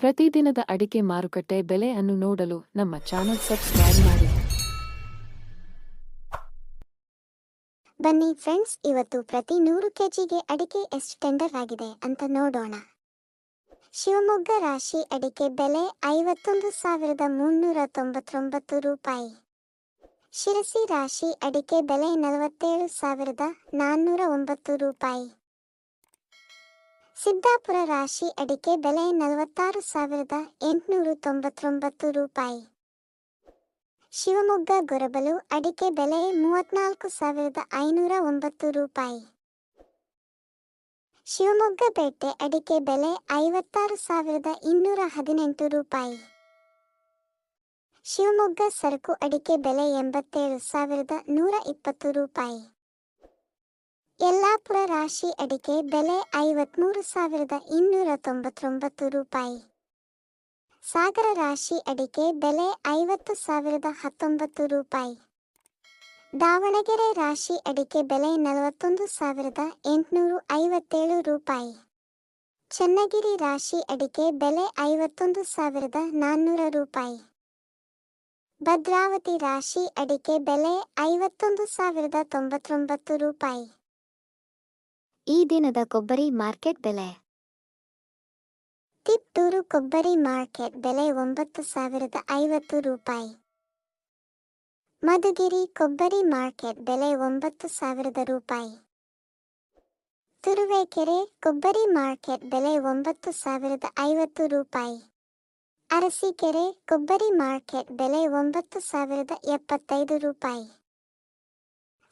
ಪ್ರತಿದಿನದ ಅಡಿಕೆ ಮಾರುಕಟ್ಟೆ ಬೆಲೆ ಅನ್ನು ನೋಡಲು ನಮ್ಮ ಚಾನೆಲ್ ಸಬ್ಸ್ಕ್ರೈಬ್ ಮಾಡಿ. ಬನ್ನಿ ಫ್ರೆಂಡ್ಸ್, ಇವತ್ತು ಪ್ರತಿ ನೂರು ಕೆಜಿಗೆ ಅಡಿಕೆ ಎಷ್ಟು ಟೆಂಡರ್ ಆಗಿದೆ ಅಂತ ನೋಡೋಣ. ಶಿವಮೊಗ್ಗ ರಾಶಿ ಅಡಿಕೆ ಬೆಲೆ ಐವತ್ತೊಂದು ಸಾವಿರದ ಮುನ್ನೂರ ತೊಂಬತ್ತೊಂಬತ್ತು ರೂಪಾಯಿ. ಶಿರಸಿ ರಾಶಿ ಅಡಿಕೆ ಬೆಲೆ ನಲವತ್ತೇಳು ಸಾವಿರದ ನಾನ್ನೂರ ಒಂಬತ್ತು ರೂಪಾಯಿ. ಸಿದ್ದಾಪುರ ರಾಶಿ ಅಡಿಕೆ ಬೆಲೆ ನಲವತ್ತಾರು ಸಾವಿರದ ಎಂಟುನೂರ ತೊಂಬತ್ತೊಂಬತ್ತು ರೂಪಾಯಿ. ಶಿವಮೊಗ್ಗ ಗೊರಬಲು ಅಡಿಕೆ ಬೆಲೆ ಮೂವತ್ನಾಲ್ಕು ಸಾವಿರದ ಐನೂರ ಒಂಬತ್ತು ರೂಪಾಯಿ. ಶಿವಮೊಗ್ಗ ಪೇಟೆ ಅಡಿಕೆ ಬೆಲೆ ಐವತ್ತಾರು ಸಾವಿರದ ಇನ್ನೂರ ಹದಿನೆಂಟು ರೂಪಾಯಿ. ಶಿವಮೊಗ್ಗ ಸರಕು ಅಡಿಕೆ ಬೆಲೆ ಎಂಬತ್ತೇಳು ಸಾವಿರದ ನೂರ ಇಪ್ಪತ್ತು ರೂಪಾಯಿ. ಯಲ್ಲಾಪುರ ರಾಶಿ ಅಡಿಕೆ ಬೆಲೆ ಐವತ್ಮೂರು ಸಾವಿರದ ಇನ್ನೂರ ತೊಂಬತ್ತೊಂಬತ್ತು ರೂಪಾಯಿ. ಸಾಗರ ರಾಶಿ ಅಡಿಕೆ ಬೆಲೆ ಐವತ್ತು ಸಾವಿರದ ಹತ್ತೊಂಬತ್ತು ರೂಪಾಯಿ. ದಾವಣಗೆರೆ ರಾಶಿ ಅಡಿಕೆ ಬೆಲೆ ನಲವತ್ತೊಂದು ಸಾವಿರದ ಎಂಟುನೂರು ಐವತ್ತೇಳು ರೂಪಾಯಿ. ಚನ್ನಗಿರಿ ರಾಶಿ ಅಡಿಕೆ ಬೆಲೆ ಐವತ್ತೊಂದು ಸಾವಿರದ ನಾನ್ನೂರ ರೂಪಾಯಿ. ಭದ್ರಾವತಿ ರಾಶಿ ಅಡಿಕೆ ಬೆಲೆ ಐವತ್ತೊಂದು ಸಾವಿರದ ತೊಂಬತ್ತೊಂಬತ್ತು ರೂಪಾಯಿ. ಈ ದಿನದ ಕೊಬ್ಬರಿ ಮಾರ್ಕೆಟ್ ಬೆಲೆ? ತಿಪ್ಪೂರು ಕೊಬ್ಬರಿ ಮಾರ್ಕೆಟ್ ಬೆಲೆ ಒಂಬತ್ತು ಸಾವಿರದ ಐವತ್ತು ರೂಪಾಯಿ. ಮಧುಗಿರಿ ಕೊಬ್ಬರಿ ಮಾರ್ಕೆಟ್ ಬೆಲೆ ಒಂಬತ್ತು ಸಾವಿರದ ರೂಪಾಯಿ. ತುರುವೇಕೆರೆ ಕೊಬ್ಬರಿ ಮಾರ್ಕೆಟ್ ಬೆಲೆ ಒಂಬತ್ತು ಸಾವಿರದ ಐವತ್ತು ರೂಪಾಯಿ. ಅರಸೀಕೆರೆ ಕೊಬ್ಬರಿ ಮಾರ್ಕೆಟ್ ಬೆಲೆ ಒಂಬತ್ತು ಸಾವಿರದ ಎಪ್ಪತ್ತೈದು ರೂಪಾಯಿ.